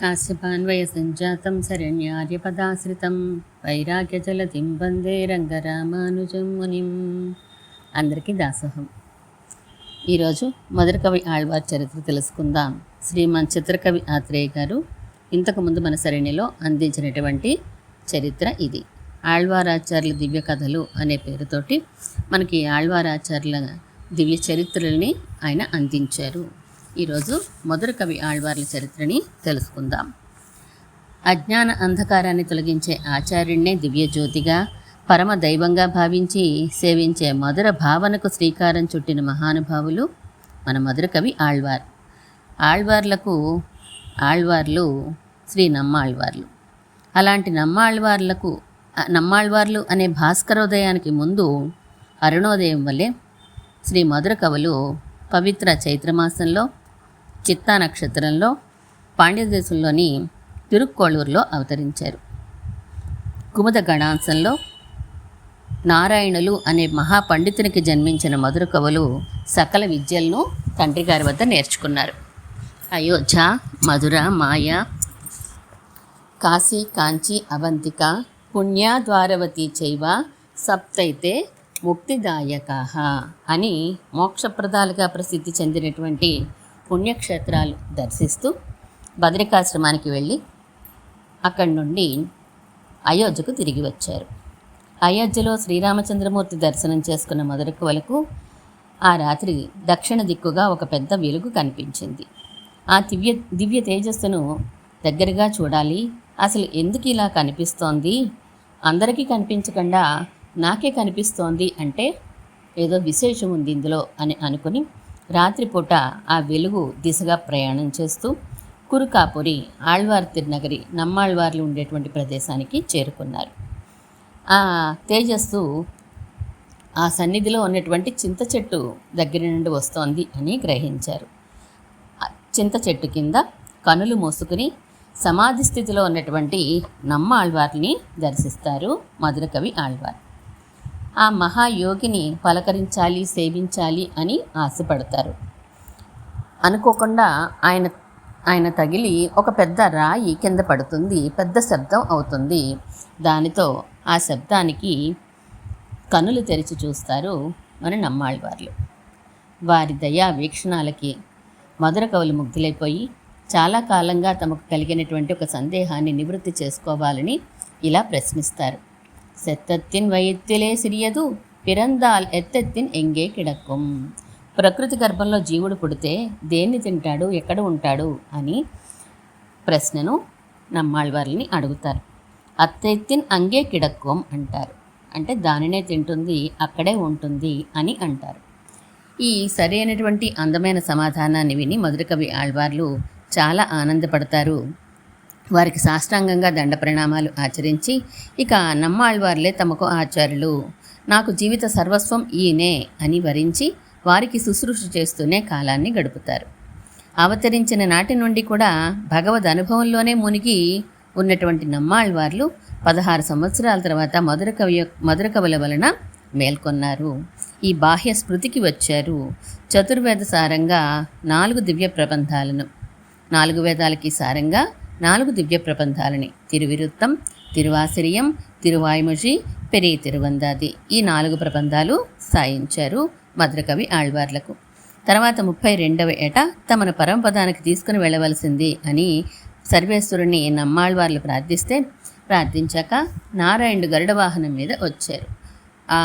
కాశ్యపాన్వయ సంజాతం శరణ్యార్యపదాశ్రితం వైరాగ్యజలతిం వందే రంగరామానుజం మునిం అందరికీ దాసహం. ఈరోజు మొదటి కవి ఆళ్వార్ చరిత్ర తెలుసుకుందాం. శ్రీమాన్ చిత్రకవి ఆత్రేయ గారు ఇంతకుముందు మన శరణిలో అందించినటువంటి చరిత్ర ఇది. ఆళ్వారాచార్యుల దివ్య కథలు అనే పేరుతోటి మనకి ఆళ్వారాచార్యుల దివ్య చరిత్రల్ని ఆయన అందించారు. ఈరోజు మధుర కవి ఆళ్వార్ల చరిత్రని తెలుసుకుందాం. అజ్ఞాన అంధకారాన్ని తొలగించే ఆచార్యుణ్ణే దివ్యజ్యోతిగా పరమ దైవంగా భావించి సేవించే మధుర భావనకు శ్రీకారం చుట్టిన మహానుభావులు మన మధుర కవి ఆళ్వార్. ఆళ్వార్లకు ఆళ్వార్లు శ్రీ నమ్మాళ్వార్లు. అలాంటి నమ్మాళ్వార్లకు నమ్మాళ్వార్లు అనే భాస్కరోదయానికి ముందు అరుణోదయం వల్లే శ్రీ మధుర కవులు పవిత్ర చైత్రమాసంలో చిత్తా నక్షత్రంలో పాండ్యదేశంలోని తిరుక్కోళూరులో అవతరించారు. కుముద గణాంశంలో నారాయణులు అనే మహాపండితునికి జన్మించిన మధుర కవులు సకల విద్యలను తండ్రి గారి వద్ద నేర్చుకున్నారు. అయోధ్య మధుర మాయ కాశీ కాంచి అవంతిక పుణ్యాద్వారవతి చైవ సప్తైతే ముక్తిదాయకాహ అని మోక్షప్రదాలుగా ప్రసిద్ధి చెందినటువంటి పుణ్యక్షేత్రాలు దర్శిస్తూ బద్రికాశ్రమానికి వెళ్ళి అక్కడి నుండి అయోధ్యకు తిరిగి వచ్చారు. అయోధ్యలో శ్రీరామచంద్రమూర్తి దర్శనం చేసుకున్న మొదలకువలకు ఆ రాత్రి దక్షిణ దిక్కుగా ఒక పెద్ద వెలుగు కనిపించింది. ఆ దివ్య దివ్య తేజస్సును దగ్గరగా చూడాలి. అసలు ఎందుకు ఇలా కనిపిస్తోంది? అందరికీ కనిపించకుండా నాకే కనిపిస్తోంది అంటే ఏదో విశేషం ఉంది ఇందులో అని అనుకుని రాత్రిపూట ఆ వెలుగు దిశగా ప్రయాణం చేస్తూ కురుకాపురి ఆళ్వార్ తిరునగరి నమ్మాళ్వార్లు ఉండేటువంటి ప్రదేశానికి చేరుకున్నారు. ఆ తేజస్సు ఆ సన్నిధిలో ఉన్నటువంటి చింత చెట్టు దగ్గర నుండి వస్తోంది అని గ్రహించారు. చింత చెట్టు కింద కనులు మూసుకుని సమాధి స్థితిలో ఉన్నటువంటి నమ్మ ఆళ్వార్ని దర్శిస్తారు మధురకవి ఆళ్వార్. ఆ మహాయోగిని పలకరించాలి సేవించాలి అని ఆశపడతారు. అనుకోకుండా ఆయన ఆయన తగిలి ఒక పెద్ద రాయి కింద పడుతుంది పెద్ద శబ్దం అవుతుంది. దానితో ఆ శబ్దానికి కనులు తెరిచి చూస్తారు మన నమ్మాళ్ళవార్లు. వారి దయా వీక్షణాలకి మధుర కవులు ముగ్ధులైపోయి చాలా కాలంగా తమకు కలిగినటువంటి ఒక సందేహాన్ని నివృత్తి చేసుకోవాలని ఇలా ప్రశ్నిస్తారు. செத்தத்தின் வயிற்றிலே సిరియదు పిరందాల్ ఎత్తెత్తిన్ ఎంగే కిడక్కుం ప్రకృతి గర్భంలో జీవుడు పుడితే దేన్ని తింటాడు ఎక్కడ ఉంటాడు అని ప్రశ్నను నమ్మాళ్ళవారిని అడుగుతారు అత్తెత్తిన్ అంగే కిడక్కుం అంటారు అంటే దానినే తింటుంది అక్కడే ఉంటుంది అని అంటారు ఈ సరైనటువంటి అందమైన సమాధానాన్ని విని మధురకవి ఆళ్వార్లు చాలా ఆనందపడతారు వారికి సాష్టాంగంగా దండ ప్రణామాలు ఆచరించి ఇక నమ్మాళ్వార్లే తమకు ఆచార్యులు నాకు జీవిత సర్వస్వం ఈయనే అని వరించి వారికి శుశ్రూష చేస్తూనే కాలాన్ని గడుపుతారు. అవతరించిన నాటి నుండి కూడా భగవద్ అనుభవంలోనే మునిగి ఉన్నటువంటి నమ్మాళ్వార్లు పదహారు సంవత్సరాల తర్వాత మధుర కవి మధుర కవుల వలన మేల్కొన్నారు. ఈ బాహ్య స్మృతికి వచ్చారు. చతుర్వేద సారంగా నాలుగు దివ్య ప్రబంధాలను నాలుగు వేదాలకి సారంగా నాలుగు దివ్య ప్రబంధాలని. తిరువిరుత్తం తిరువాసిరియం తిరువాయుమజి పెరే తిరువందాది. ఈ నాలుగు ప్రబంధాలు సాయించారు మధురకవి ఆళ్వార్లకు. తర్వాత ముప్పై రెండవ ఏట తమను పరమపదానికి తీసుకుని వెళ్ళవలసింది అని సర్వేశ్వరుని నమ్మాళ్వార్లు ప్రార్థిస్తే ప్రార్థించాక నారాయణుడు గరుడ వాహనం మీద వచ్చారు. ఆ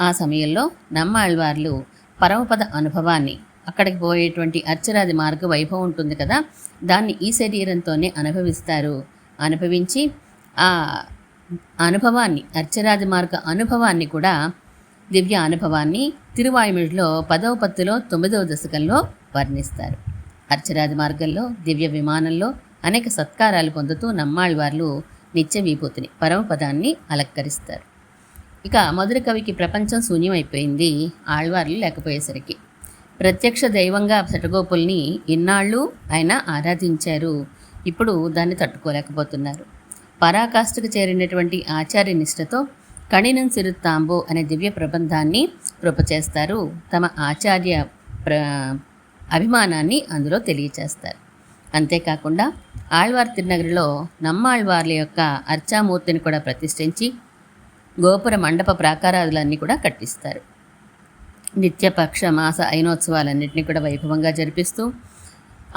ఆ సమయంలో నమ్మాళ్వార్లు పరమపద అనుభవాన్ని అక్కడికి పోయేటువంటి అర్చరాది మార్గ వైభవం ఉంటుంది కదా దాన్ని ఈ శరీరంతోనే అనుభవిస్తారు. అనుభవించి ఆ అనుభవాన్ని అర్చరాది మార్గ అనుభవాన్ని కూడా దివ్య అనుభవాన్ని తిరువాయుమిడిలో పదవ పత్తులో తొమ్మిదవ దశకంలో వర్ణిస్తారు. అర్చరాది మార్గంలో దివ్య విమానంలో అనేక సత్కారాలు పొందుతూ నమ్మాళ్ళవార్లు నిత్య విభూతిని పరమపదాన్ని అలంకరిస్తారు. ఇక మధుర కవికి ప్రపంచం శూన్యమైపోయింది. ఆళ్వార్లు లేకపోయేసరికి ప్రత్యక్ష దైవంగా శటగోపుల్ని ఇన్నాళ్ళు ఆయన ఆరాధించారు. ఇప్పుడు దాన్ని తట్టుకోలేకపోతున్నారు. పరాకాష్ఠకు చేరినటువంటి ఆచార్య నిష్ఠతో కణినం సిరుత్తాంబో అనే దివ్య ప్రబంధాన్ని కృపచేస్తారు. తమ ఆచార్య ప్ర అభిమానాన్ని అందులో తెలియచేస్తారు. అంతేకాకుండా ఆళ్వార్ తిరునగరిలో నమ్మాళ్వార్ల యొక్క అర్చామూర్తిని కూడా ప్రతిష్ఠించి గోపుర మండప ప్రాకారాదులన్నీ కూడా కట్టిస్తారు. నిత్యపక్ష మాస అయినోత్సవాలన్నింటినీ కూడా వైభవంగా జరిపిస్తూ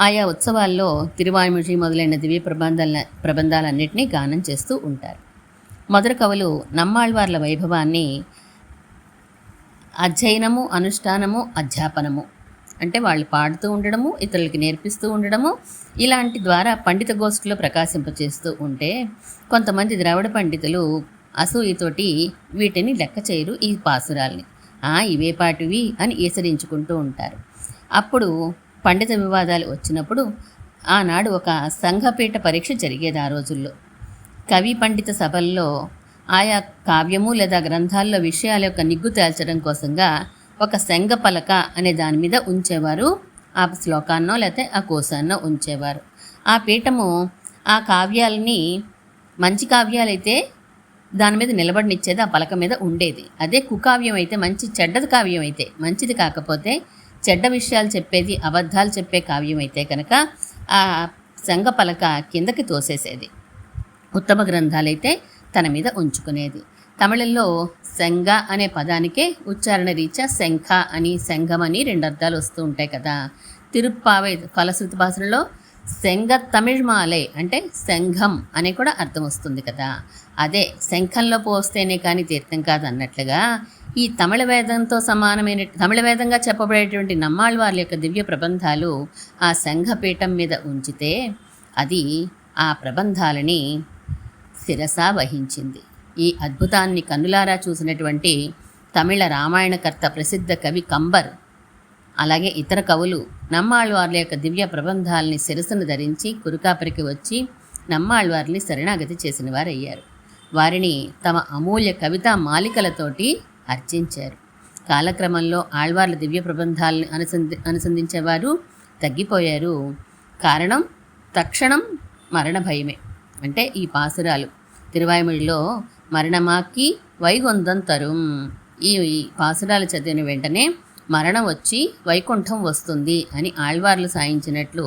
ఆయా ఉత్సవాల్లో తిరువాయుముషి మొదలైన దివ్య ప్రబంధాల ప్రబంధాలన్నింటినీ గానం చేస్తూ ఉంటారు. మధుర కవులు నమ్మాళ్వార్ల వైభవాన్ని అధ్యయనము అనుష్ఠానము అధ్యాపనము అంటే వాళ్ళు పాడుతూ ఉండడము ఇతరులకి నేర్పిస్తూ ఉండడము ఇలాంటి ద్వారా పండిత గోష్ఠిలో ప్రకాశింపచేస్తూ ఉంటే కొంతమంది ద్రవిడ పండితులు అసూయతోటి వీటిని లెక్క చేయరు ఈ పాసురాల్ని. ఆ ఇవే పాటివి అని ఈసరించుకుంటూ ఉంటారు. అప్పుడు పండిత వివాదాలు వచ్చినప్పుడు ఆనాడు ఒక సంఘపీఠ పరీక్ష జరిగేది ఆ రోజుల్లో. కవి పండిత సభల్లో ఆయా కావ్యము లేదా గ్రంథాల్లో విషయాల యొక్క నిగ్గు తేల్చడం కోసంగా ఒక శంగ పలక అనే దాని మీద ఉంచేవారు. ఆ శ్లోకాన్నో లేకపోతే ఆ కోశాన్నో ఉంచేవారు. ఆ పీఠము ఆ కావ్యాలని మంచి కావ్యాలైతే దాని మీద నిలబడినిచ్చేది ఆ పలక మీద ఉండేది. అదే కుకావ్యం అయితే మంచి చెడ్డది కావ్యం అయితే. మంచిది కాకపోతే చెడ్డ విషయాలు చెప్పేది అబద్ధాలు చెప్పే కావ్యం అయితే కనుక ఆ సంఘ పలక కిందకి తోసేసేది. ఉత్తమ గ్రంథాలైతే తన మీద ఉంచుకునేది. తమిళంలో శంఘ అనే పదానికే ఉచ్చారణ రీత్యా శంఖ అని సంఘం అని రెండు అర్థాలు వస్తూ ఉంటాయి కదా. తిరుప్పావై ఫలశ్రుతి భాషలో శంగ తమిళ్మాలే అంటే శంఘం అని కూడా అర్థం వస్తుంది కదా. అదే శంఖంలో పోస్తేనే కానీ తీర్థం కాదు అన్నట్లుగా ఈ తమిళ వేదంతో సమానమైన తమిళ వేదంగా చెప్పబడేటువంటి నమ్మాళ్ళవార్ల యొక్క దివ్య ప్రబంధాలు ఆ సంఘపీఠం మీద ఉంచితే అది ఆ ప్రబంధాలని శిరస వహించింది. ఈ అద్భుతాన్ని కన్నులారా చూసినటువంటి తమిళ రామాయణకర్త ప్రసిద్ధ కవి కంబర్ అలాగే ఇతర కవులు నమ్మాళ్వార్ల యొక్క దివ్య ప్రబంధాలని శిరస్సును ధరించి కురుకాపరికి వచ్చి నమ్మాళ్వార్ని శరణాగతి చేసిన వారయ్యారు. వారిని తమ అమూల్య కవితా మాలికలతోటి అర్చించారు. కాలక్రమంలో ఆళ్వార్ల దివ్య ప్రబంధాలను అనుసంధి అనుసంధించేవారు తగ్గిపోయారు. కారణం తక్షణం మరణ భయమే. అంటే ఈ పాసురాలు తిరువాయుమొழிలో మరణమాకి వైగొందం తరుం. ఈ ఈ పాసురాలు చదివిన వెంటనే మరణం వచ్చి వైకుంఠం వస్తుంది అని ఆళ్వార్లు సాయించినట్లు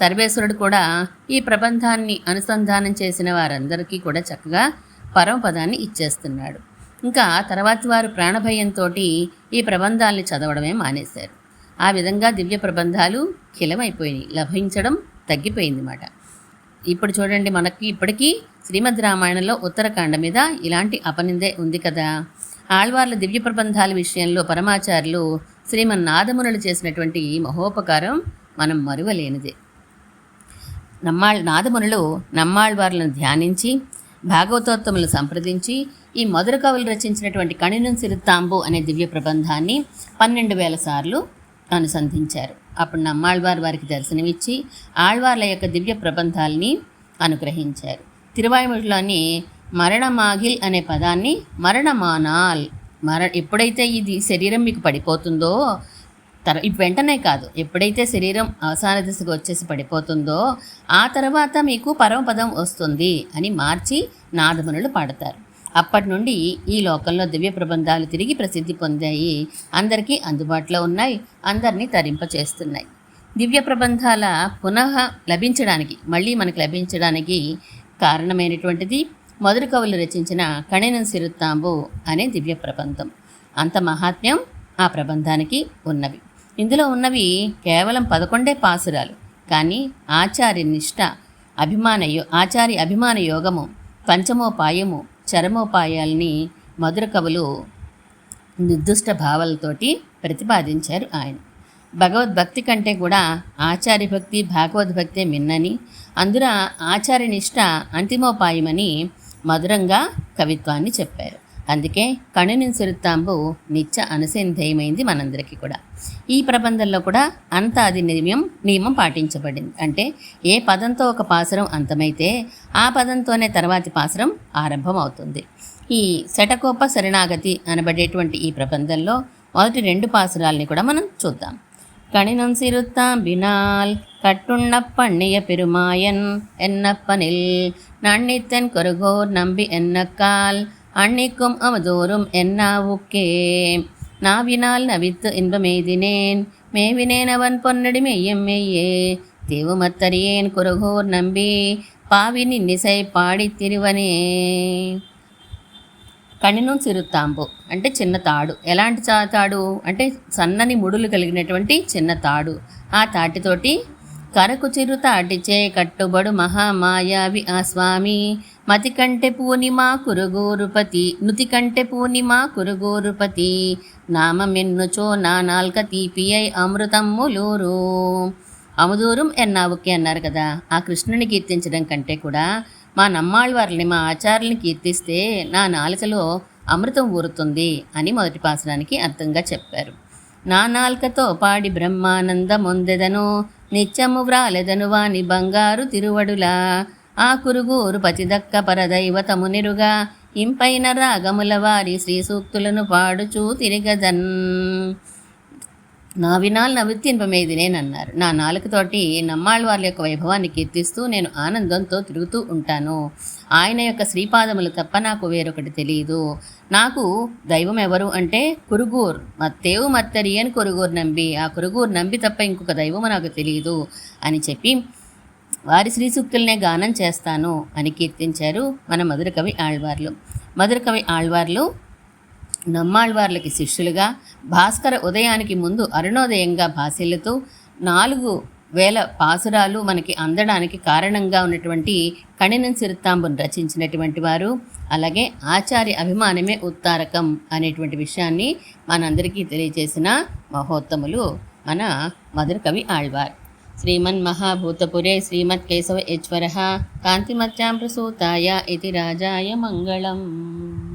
సర్వేశ్వరుడు కూడా ఈ ప్రబంధాన్ని అనుసంధానం చేసిన వారందరికీ కూడా చక్కగా పరమపదాన్ని ఇచ్చేస్తున్నాడు. ఇంకా తర్వాతి వారు ప్రాణభయంతో ఈ ప్రబంధాల్ని చదవడమే మానేశారు. ఆ విధంగా దివ్య ప్రబంధాలు కిలమైపోయినాయి లభించడం తగ్గిపోయింది మాట ఇప్పుడు చూడండి మనకి ఇప్పటికీ శ్రీమద్ రామాయణంలో ఉత్తరాఖండ మీద ఇలాంటి అపనిందే ఉంది కదా. ఆళ్వార్ల దివ్య ప్రబంధాల విషయంలో పరమాచార్యులు శ్రీమన్నాదమునులు చేసినటువంటి మహోపకారం మనం మరువలేనిదే. నమ్మాళ్ నాదమునులు నమ్మాళ్వార్లను ధ్యానించి భాగవతోత్తములు సంప్రదించి ఈ మధుర కవులు రచించినటువంటి కణినం సిరుత్తాంబు అనే దివ్య ప్రబంధాన్ని పన్నెండు వేల సార్లు అనుసంధించారు. అప్పుడు నమ్మాళ్వార్ వారికి దర్శనమిచ్చి ఆళ్వార్ల యొక్క దివ్య ప్రబంధాల్ని అనుగ్రహించారు. తిరువాయుముడిలోని మరణమాగిల్ అనే పదాన్ని మరణమానాల్. మర ఎప్పుడైతే ఇది శరీరం మీకు పడిపోతుందో తర వెంటనే కాదు ఎప్పుడైతే శరీరం అవసాన దశకు వచ్చేసి పడిపోతుందో ఆ తర్వాత మీకు పరమపదం వస్తుంది అని మార్చి నాదమునులు పాడతారు. అప్పటి నుండి ఈ లోకంలో దివ్య ప్రబంధాలు తిరిగి ప్రసిద్ధి పొందాయి అందరికీ అందుబాటులో ఉన్నాయి అందరినీ తరింపచేస్తున్నాయి. దివ్య ప్రబంధాల పునః లభించడానికి మళ్ళీ మనకు లభించడానికి కారణమైనటువంటిది మొదటి కవులు రచించిన కణినం సిరుత్తాంబు అనే దివ్య ప్రబంధం. అంత మహాత్మ్యం ఆ ప్రబంధానికి ఉన్నవి. ఇందులో ఉన్నవి కేవలం పదకొండే పాసురాలు. కానీ ఆచార్య నిష్ట అభిమాన ఆచార్య అభిమాన యోగము పంచమోపాయము చరమోపాయాల్ని మధుర కవులు నిర్దిష్ట భావాలతోటి ప్రతిపాదించారు ఆయన. భగవద్భక్తి కంటే కూడా ఆచార్య భక్తి భాగవద్భక్తే మిన్నని. అందున ఆచార్య నిష్ట అంతిమోపాయమని మధురంగా కవిత్వాన్ని చెప్పారు. అందుకే కణుని సిరుత్తాంబు నిత్య అనుసంధేయమైంది మనందరికీ కూడా. ఈ ప్రబంధంలో కూడా అంత అది నియమం నియమం పాటించబడింది. అంటే ఏ పదంతో ఒక పాసరం అంతమైతే ఆ పదంతోనే తర్వాతి పాసరం ఆరంభం అవుతుంది ఈ శటకోప శరణాగతి అనబడేటువంటి ఈ ప్రబంధంలో మొదటి రెండు పాసురాల్ని కూడా మనం చూద్దాం. கணினும் சிறுத்தாம்பினால் கட்டுண்ணப் பண்ணிய பெருமாயன் என்னப்பனில். நன்னித்தன் கொருகோர் நம்பி என்னக்கால் அன்னிக்கும் அவதோறும் என்னாவுக்கே நாவினால் நவித்து இன்பமெய்தினேன் மேவினேன் அவன் பொன்னடி மெய்யம் மெய்யே. தேவுமத்தறியேன் குருகூர் நம்பி பாவினின் இசை பாடித் திருவனே. కణినం చిరుతాంబు అంటే చిన్న తాడు. ఎలాంటి తాడు? అంటే సన్నని ముడులు కలిగినటువంటి చిన్న తాడు. ఆ తాటితోటి కరకు చిరుతాటిచే కట్టుబడు మహామాయావి ఆ స్వామి. మతి కంటే పూర్ణిమ కురుగోరుపతి. నుతి కంటే పూర్ణిమ కురుగోరుపతి. నామమెన్నుచో నా నాల్క తీపియై అమృతమ్ములూరు. అముదూరం ఎన్నావుకి అన్నారు కదా. ఆ కృష్ణుని కీర్తించడం కంటే కూడా మా నమ్మాళ్ళవారిని మా ఆచార్యుల్ని కీర్తిస్తే నా నాలుకలో అమృతం ఊరుతుంది అని మొదటి పాసనానికి అర్థంగా చెప్పారు. నా నాల్కతో పాడి బ్రహ్మానందమొందెదను నిత్యము వ్రాలెదను వాని బంగారు తిరువడులా. ఆ కురుగురు పతిదక్క పరదైవతము నిరుగా ఇంపైన రాగముల వారి శ్రీ సూక్తులను పాడుచూ తిరిగదన్. నా వినాలు నేనన్నారు నా నాలుకతోటి నమ్మాళ్ళ వారి యొక్క వైభవాన్ని కీర్తిస్తూ నేను ఆనందంతో తిరుగుతూ ఉంటాను. ఆయన యొక్క శ్రీపాదములు తప్ప నాకు వేరొకటి తెలియదు నాకు దైవం ఎవరు అంటే కురుగూర్ మత్తేవు మత్తరి అని కురుగూరు నంబి. ఆ కురుగూరు నంబి తప్ప ఇంకొక దైవము నాకు తెలియదు అని చెప్పి వారి శ్రీ సూక్తులనే గానం చేస్తాను అని కీర్తించారు మన మధుర కవి ఆళ్వార్లు. మధుర కవి ఆళ్వార్లు నమ్మాళ్వార్లకి శిష్యులుగా భాస్కర ఉదయానికి ముందు అరుణోదయంగా భాసిల్లుతూ నాలుగు వేల పాసురాలు మనకి అందడానికి కారణంగా ఉన్నటువంటి కణినం చిరుతాంబును రచించినటువంటి వారు. అలాగే ఆచార్య అభిమానమే ఉత్తారకం అనేటువంటి విషయాన్ని మనందరికీ తెలియజేసిన మహోత్తములు మన మధుర కవి ఆళ్వార్. శ్రీమన్ మహాభూతపురే శ్రీమత్ కేశవ యశ్వర కాంతిమత్యాం ప్రసూతాయ ఇది రాజాయ మంగళం.